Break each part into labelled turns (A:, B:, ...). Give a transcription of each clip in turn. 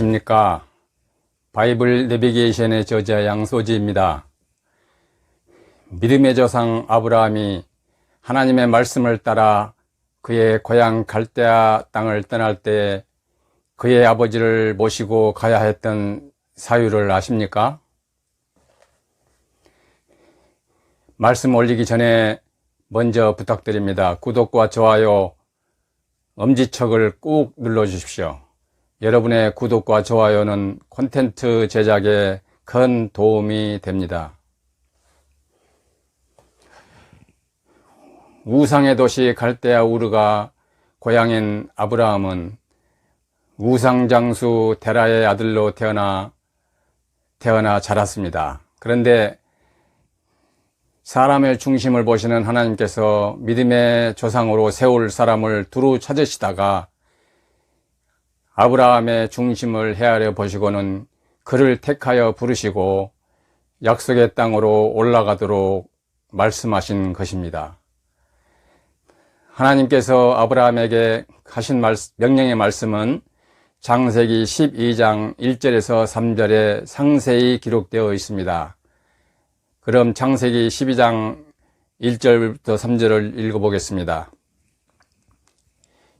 A: 안녕하십니까. 바이블 내비게이션의 저자 양소지입니다. 믿음의 조상 아브라함이 하나님의 말씀을 따라 그의 고향 갈대아 땅을 떠날 때 그의 아버지를 모시고 가야 했던 사유를 아십니까? 말씀 올리기 전에 먼저 부탁드립니다. 구독과 좋아요, 엄지척을 꾹 눌러 주십시오. 여러분의 구독과 좋아요는 콘텐츠 제작에 큰 도움이 됩니다. 우상의 도시 갈대아 우르가 고향인 아브라함은 우상 장수 데라의 아들로 태어나 태어나 자랐습니다. 그런데 사람의 중심을 보시는 하나님께서 믿음의 조상으로 세울 사람을 두루 찾으시다가 아브라함의 중심을 헤아려 보시고는 그를 택하여 부르시고 약속의 땅으로 올라가도록 말씀하신 것입니다. 하나님께서 아브라함에게 하신 명령의 말씀은 장세기 12장 1절에서 3절에 상세히 기록되어 있습니다. 그럼 장세기 12장 1절부터 3절을 읽어보겠습니다.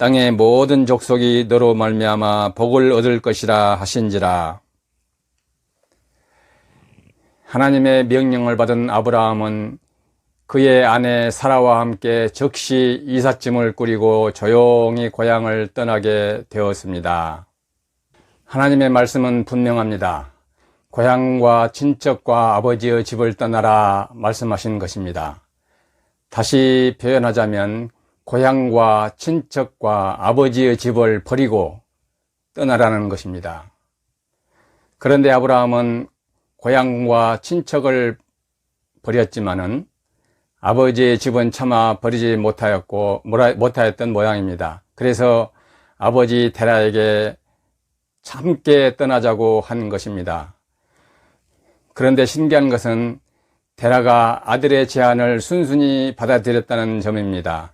A: 땅의 모든 족속이 너로 말미암아 복을 얻을 것이라 하신지라. 하나님의 명령을 받은 아브라함은 그의 아내 사라와 함께 즉시 이삿짐을 꾸리고 조용히 고향을 떠나게 되었습니다. 하나님의 말씀은 분명합니다. 고향과 친척과 아버지의 집을 떠나라 말씀하신 것입니다. 다시 표현하자면 고향과 친척과 아버지의 집을 버리고 떠나라는 것입니다. 그런데 아브라함은 고향과 친척을 버렸지만은 아버지의 집은 차마 버리지 못하였고 못하였던 모양입니다. 그래서 아버지 테라에게 함께 떠나자고 한 것입니다. 그런데 신기한 것은 테라가 아들의 제안을 순순히 받아들였다는 점입니다.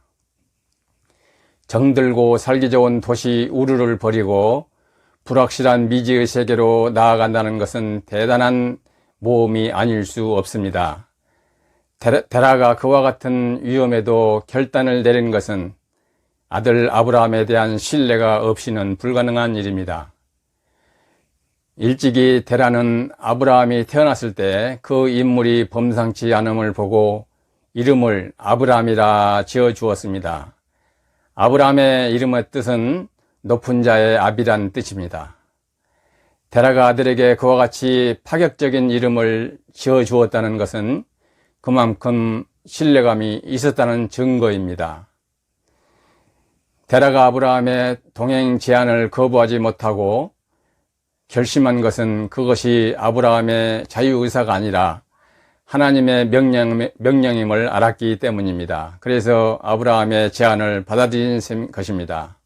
A: 정들고 살기 좋은 도시 우르를 버리고 불확실한 미지의 세계로 나아간다는 것은 대단한 모험이 아닐 수 없습니다. 데라가 그와 같은 위험에도 결단을 내린 것은 아들 아브라함에 대한 신뢰가 없이는 불가능한 일입니다. 일찍이 데라는 아브라함이 태어났을 때 그 인물이 범상치 않음을 보고 이름을 아브라함이라 지어 주었습니다. 아브라함의 이름의 뜻은 높은 자의 아비란 뜻입니다. 데라가 아들에게 그와 같이 파격적인 이름을 지어 주었다는 것은 그만큼 신뢰감이 있었다는 증거입니다. 데라가 아브라함의 동행 제안을 거부하지 못하고 결심한 것은 그것이 아브라함의 자유의사가 아니라 하나님의 명령, 명령 임을 알았기 때문입니다. 그래서 아브라함의 제안을 받아들인 것입니다.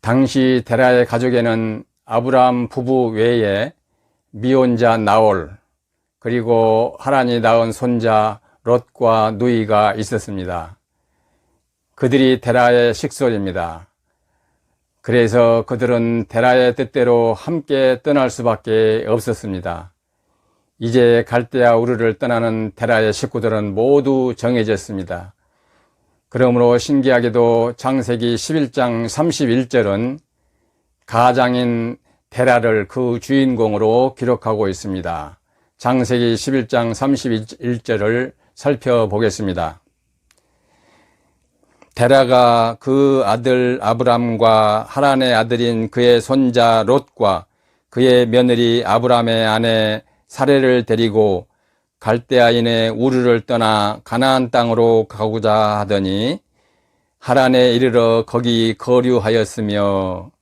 A: 당시 데라의 가족에는 아브라함 부부 외에 미혼자 나올 그리고 하란이 낳은 손자 롯과 누이가 있었습니다. 그들이 데라의 식솔입니다. 그래서 그들은 데라의 뜻대로 함께 떠날 수밖에 없었습니다. 이제 갈대아 우르를 떠나는 테라의 식구들은 모두 정해졌습니다. 그러므로 신기하게도 장세기 11장 31절은 가장인 테라를 그 주인공으로 기록하고 있습니다. 장세기 11장 31절을 살펴보겠습니다. 데라가 그 아들 아브람과 하란의 아들인 그의 손자 롯과 그의 며느리 아브람의 아내 사례를 데리고 갈대아인의 우르를 떠나 가나안 땅으로 가고자 하더니 하란에 이르러 거기 거류하였으며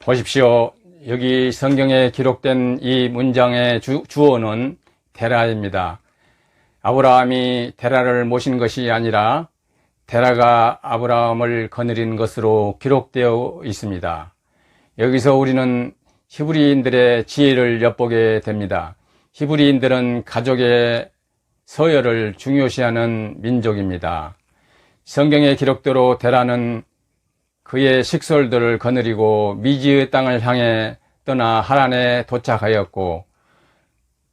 A: 보십시오. 여기 성경에 기록된 이 문장의 주, 주어는 데라입니다. 아브라함이 데라를 모신 것이 아니라 데라가 아브라함을 거느린 것으로 기록되어 있습니다. 여기서 우리는 히브리인들의 지혜를 엿보게 됩니다. 히브리인들은 가족의 서열을 중요시하는 민족입니다. 성경의 기록대로 데라는 그의 식솔들을 거느리고 미지의 땅을 향해 떠나 하란에 도착하였고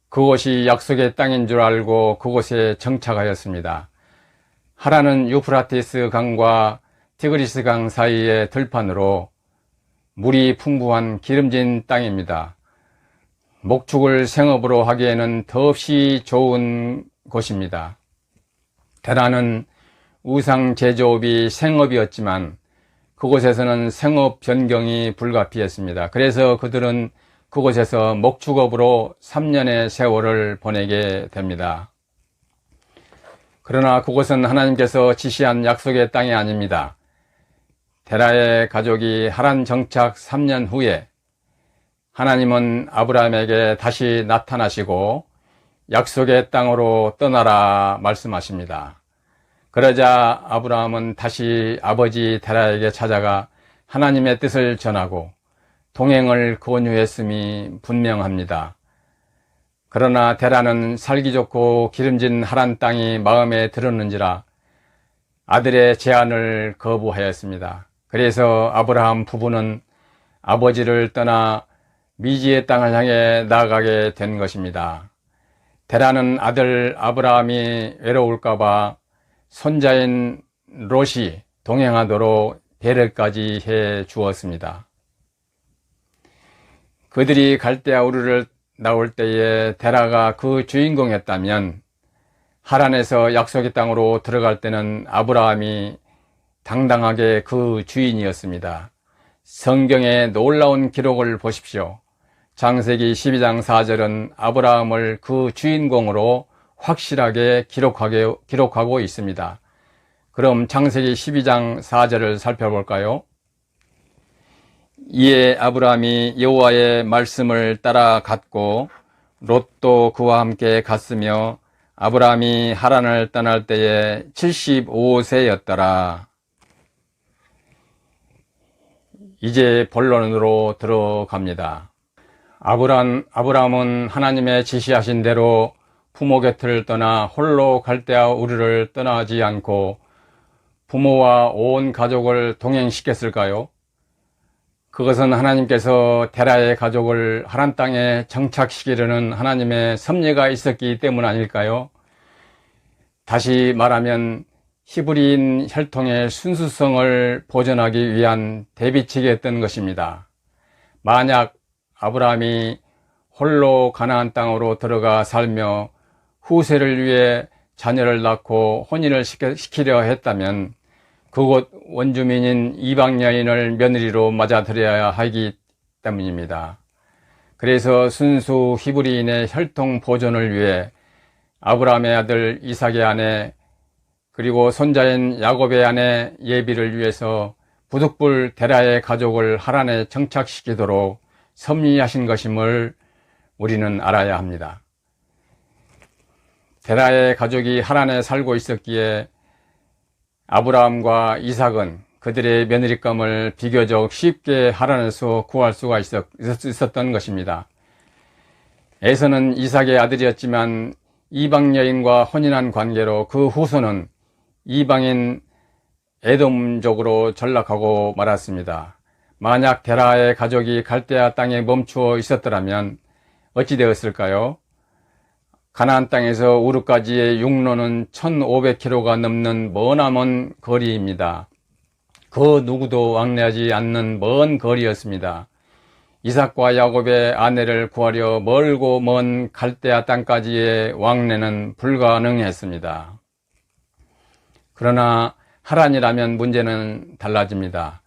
A: 그곳이 약속의 땅인 줄 알고 그곳에 정착하였습니다. 하란은 유프라티스 강과 티그리스 강 사이의 들판으로 물이 풍부한 기름진 땅입니다. 목축을 생업으로 하기에는 더없이 좋은 곳입니다. 대라는 우상 제조업이 생업이었지만 그곳에서는 생업 변경이 불가피했습니다. 그래서 그들은 그곳에서 목축업으로 3년의 세월을 보내게 됩니다. 그러나 그곳은 하나님께서 지시한 약속의 땅이 아닙니다. 데라의 가족이 하란 정착 3년 후에 하나님은 아브라함에게 다시 나타나시고 약속의 땅으로 떠나라 말씀하십니다. 그러자 아브라함은 다시 아버지 데라에게 찾아가 하나님의 뜻을 전하고 동행을 권유했음이 분명합니다. 그러나 데라는 살기 좋고 기름진 하란 땅이 마음에 들었는지라 아들의 제안을 거부하였습니다. 그래서 아브라함 부부는 아버지를 떠나 미지의 땅을 향해 나아가게 된 것입니다. 데라는 아들 아브라함이 외로울까봐 손자인 롯이 동행하도록 배려까지 해 주었습니다. 그들이 갈대아 우르를 나올 때에 데라가 그 주인공이었다면 하란에서 약속의 땅으로 들어갈 때는 아브라함이 당당하게 그 주인이었습니다. 성경의 놀라운 기록을 보십시오. 장세기 12장 4절은 아브라함을 그 주인공으로 확실하게 기록하게, 기록하고 있습니다. 그럼 창세기 12장 4절을 살펴볼까요? 이에 아브라함이 여호와의 말씀을 따라 갔고 롯도 그와 함께 갔으며 아브라함이 하란을 떠날 때에 75세였더라. 이제 본론으로 들어갑니다. 아브람, 아브라함은 하나님의 지시하신 대로 부모 곁을 떠나 홀로 갈대아 우르를 떠나지 않고 부모와 온 가족을 동행시켰을까요? 그것은 하나님께서 데라의 가족을 하란 땅에 정착시키려는 하나님의 섭리가 있었기 때문 아닐까요? 다시 말하면 히브리인 혈통의 순수성을 보존하기 위한 대비책이었던 것입니다. 만약 아브라함이 홀로 가나안 땅으로 들어가 살며 후세를 위해 자녀를 낳고 혼인을 시키려 했다면 그곳 원주민인 이방 여인을 며느리로 맞아들여야 하기 때문입니다. 그래서 순수 히브리인의 혈통 보존을 위해 아브라함의 아들 이삭의 아내 그리고 손자인 야곱의 아내 예비를 위해서 부득불 데라의 가족을 하란에 정착시키도록 섭리하신 것임을 우리는 알아야 합니다. 데라의 가족이 하란에 살고 있었기에 아브라함과 이삭은 그들의 며느리감을 비교적 쉽게 하란에서 구할 수가 있었, 있었던 것입니다. 에서는 이삭의 아들이었지만 이방 여인과 혼인한 관계로 그 후손은 이방인 에돔족으로 전락하고 말았습니다. 만약 데라의 가족이 갈대아 땅에 멈추어 있었더라면 어찌 되었을까요? 가나안 땅에서 우르까지의 육로는 1500km가 넘는 머나먼 거리입니다. 그 누구도 왕래하지 않는 먼 거리였습니다. 이삭과 야곱의 아내를 구하려 멀고 먼 갈대아 땅까지의 왕래는 불가능했습니다. 그러나 하란이라면 문제는 달라집니다.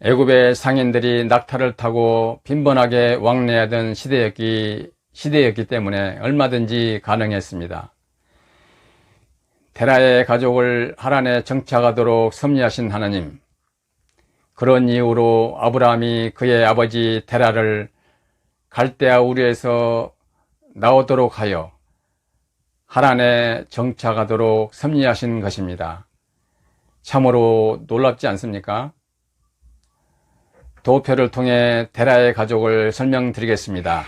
A: 애굽의 상인들이 낙타를 타고 빈번하게 왕래하던 시대였기 시대였기 때문에 얼마든지 가능했습니다. 테라의 가족을 하란에 정착하도록 섭리하신 하나님, 그런 이유로 아브라함이 그의 아버지 테라를 갈대아 우리에서 나오도록 하여 하란에 정착하도록 섭리하신 것입니다. 참으로 놀랍지 않습니까? 도표를 통해 테라의 가족을 설명드리겠습니다.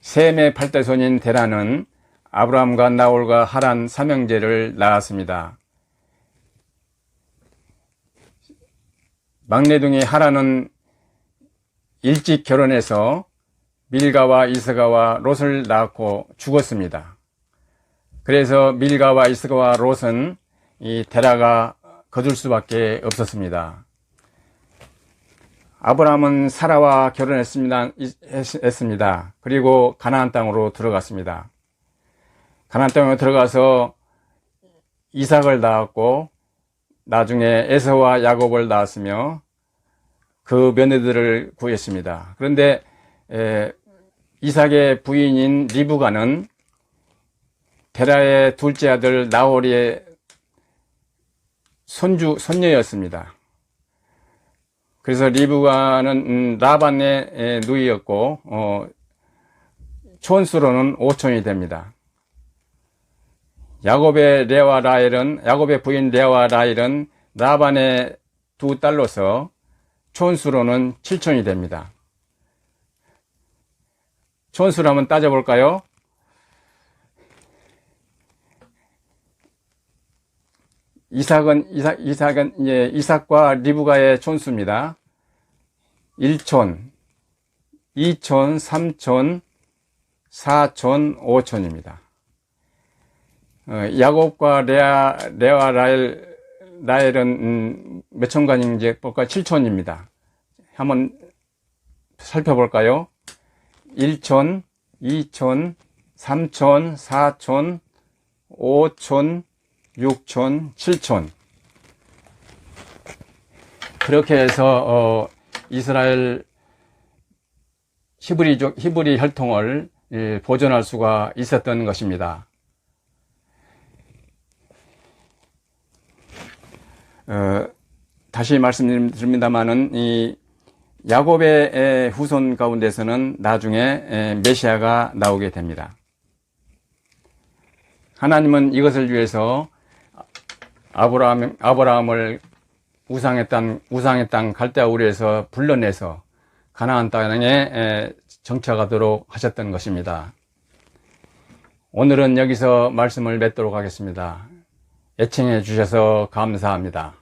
A: 셈의 팔대손인 데라는 아브라함과 나홀과 하란 삼형제를 낳았습니다. 막내둥이 하란은 일찍 결혼해서 밀가와 이스가와 롯을 낳고 죽었습니다. 그래서 밀가와 이스가와 롯은 이 데라가 거둘 수밖에 없었습니다. 아브라함은 사라와 결혼했습니다. 그리고 가나안 땅으로 들어갔습니다. 가나안 땅으로 들어가서 이삭을 낳았고 나중에 에서와 야곱을 낳았으며 그 며느리들을 구했습니다. 그런데 에, 이삭의 부인인 리브가는 베라의 둘째 아들 나홀의 손주 손녀였습니다. 그래서 리브가는 음, 라반의 에, 누이였고 어, 촌수로는 오촌이 됩니다. 야곱의 레와 라헬은 야곱의 부인 레와 라헬은 라반의 두 딸로서 촌수로는 칠촌이 됩니다. 촌수로 한번 따져볼까요? 이삭은 이삭 이삭은 예, 이삭과 리브가의 촌수입니다. 1촌, 2촌, 3촌, 4촌, 5촌입니다. 어, 야곱과 레아 레와 라헬 라헬은 음, 몇 촌간인지 볼까 7촌입니다. 한번 살펴볼까요? 1촌, 2촌, 3촌, 4촌, 5촌, 6촌, 7촌. 그렇게 해서 어, 이스라엘 히브리족 히브리 혈통을 예, 보존할 수가 있었던 것입니다. 어, 다시 말씀드립니다만은 이 야곱의 에, 후손 가운데서는 나중에 에, 메시아가 나오게 됩니다. 하나님은 이것을 위해서 아브라함, 아브라함을 우상의 땅, 우상의 땅 갈대아 우리에서 불러내서 가나안 땅에 에, 정착하도록 하셨던 것입니다. 오늘은 여기서 말씀을 맺도록 하겠습니다. 애청해 주셔서 감사합니다.